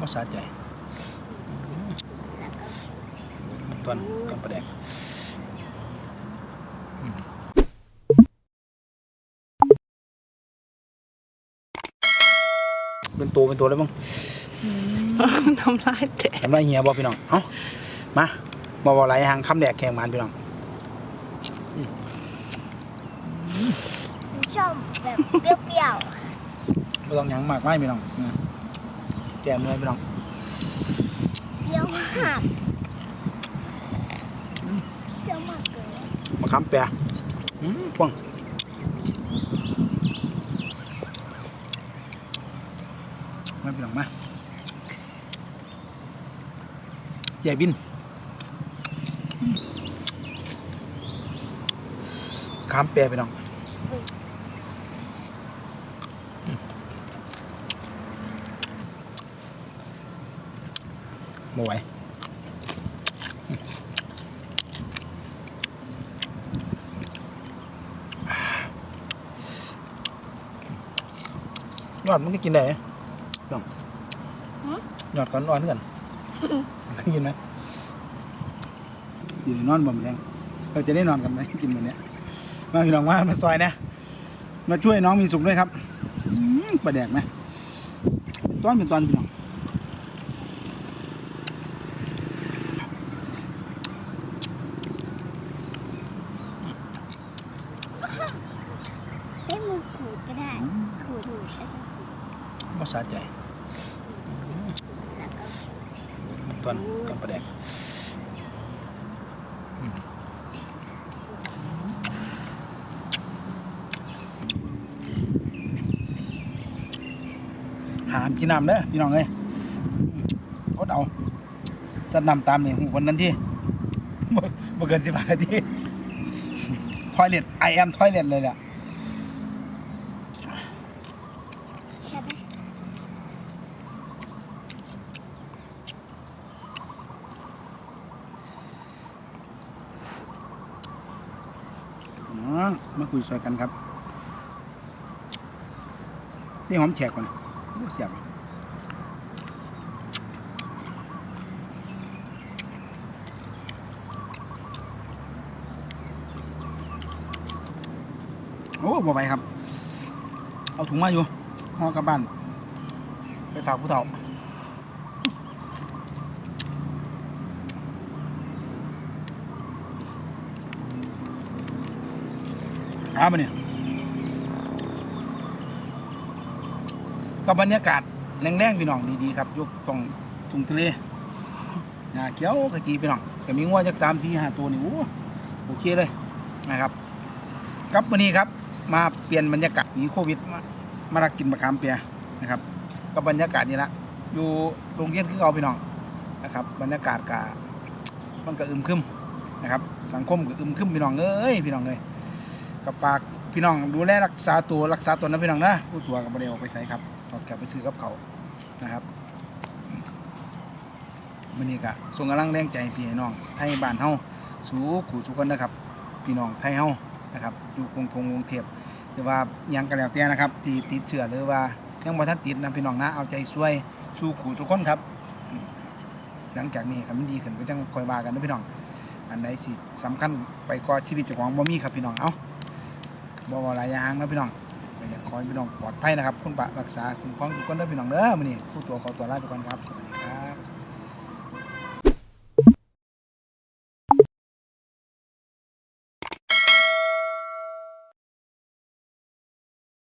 บ่สะใจตอนตอนประแดกอืมเป็นตัวเป็นตัวเลยมั้งน้ำลายแตกทำไรเงี้ยบอพี่น้อง เอ้า มาบอบอไรหางคำแดกแข่งมันพี่น้องชอบแบบเปรี้ยวไม่ต้องหยังมากไม่พี่น้องอืม แก้มเลยพี่น้องๆเปรี้ยวมากเปรี้ยวมากเลยมาคำแปรอืมพวงมาพี่น้องมาใหญ่บินคำแปรพี่น้อง บ่ไหวยอดมันก็กินได้น้องยอดก่อนอ่อนกันกินไหมอยู่ในนอนบ่มแรงเราจะได้นอนกันไหมกินแบบเนี้ยมาพี่น้องมามาซอยนะ มาช่วยน้องมีสุขด้วยครับอืมปลาแดกไหมตอนเป็นตอนพี่น้อง ใช้มือขูดก็ได้ขูดขูดแล้ว ก็บ่สะใจแล้วก็ตอนตอนประแดกอืมหามกินน้ำเด้อพี่น้องเอ้ยอดเอาสัตว์น้ำตามนี่หูคนนั้นที่บ่บ่เกินสิบนาทีทอยเล็ตไอแอมทอยเล็ตเลยแหละ ใช่ไหม น้ อง มาคุยซอยกันครับที่หอมแฉกก่อนโอ้เสียบโอ้บ่ไหวครับ เอาถุงมาอยู่ห่อกลับบ้าน ไปฝากผู้เฒ่า อามาเนี่ยกับรรยากาศแรงๆพี่น้องดีๆครับยกตรงทุ่งทะเลหญ้าเขียวขจีพี่น้องก็มีงัวจักสามสี่ห้าตัวนี่โอ้โอเคเลยนะครับกับวันนี้ครับ มาเปลี่ยนบรรยากาศหนีโควิดมามาลักกินมะขามเปียนะครับกับรรยากาศนี่ละอยู่โรงเรียนคือเอาพี่น้องนะครับ บรรยากาศกะมันก็อึมครึมนะครับ สังคมก็อึมครึมพี่น้องเอ้ยพี่น้องเอ้ย กับฝากพี่น้องดูแลรักษาตัวรักษาตนนะพี่น้องนะผู้ตัวก็บ่ได้ออกไปใส่ครับออกแกไปซื้อกับเขานะครับมื้อนี้ก็ส่งกำลังแรงใจพี่น้องให้บ้านเฮาสู่ขู่ทุกคนนะครับ พี่น้องไทยเฮานะครับอยู่กรุงทงกรุงเทพหรือว่ายังก็แล้วแต่นะครับที่ติดเชื้อหรือว่ายังบ่ทันติดนะพี่น้องนะเอาใจช่วยสู่ขู่ทุกคนครับ หลังจากนี้ครับมันดีขึ้นก็จังคอยว่ากันนะพี่น้อง อันใดสิสำคัญไปกว่าชีวิตเจ้าของบ่มีครับพี่น้องเอ้า บ่บ่หลายอย่างนะพี่น้องก็อยากขอให้พี่น้องปลอดภัยนะครับ คุณปะรักษาคุณครองทุกคนเด้อพี่น้องเด้อมื้อนี้ผู้ตัวขอตัวลาไปก่อนครับสวัสดีครับ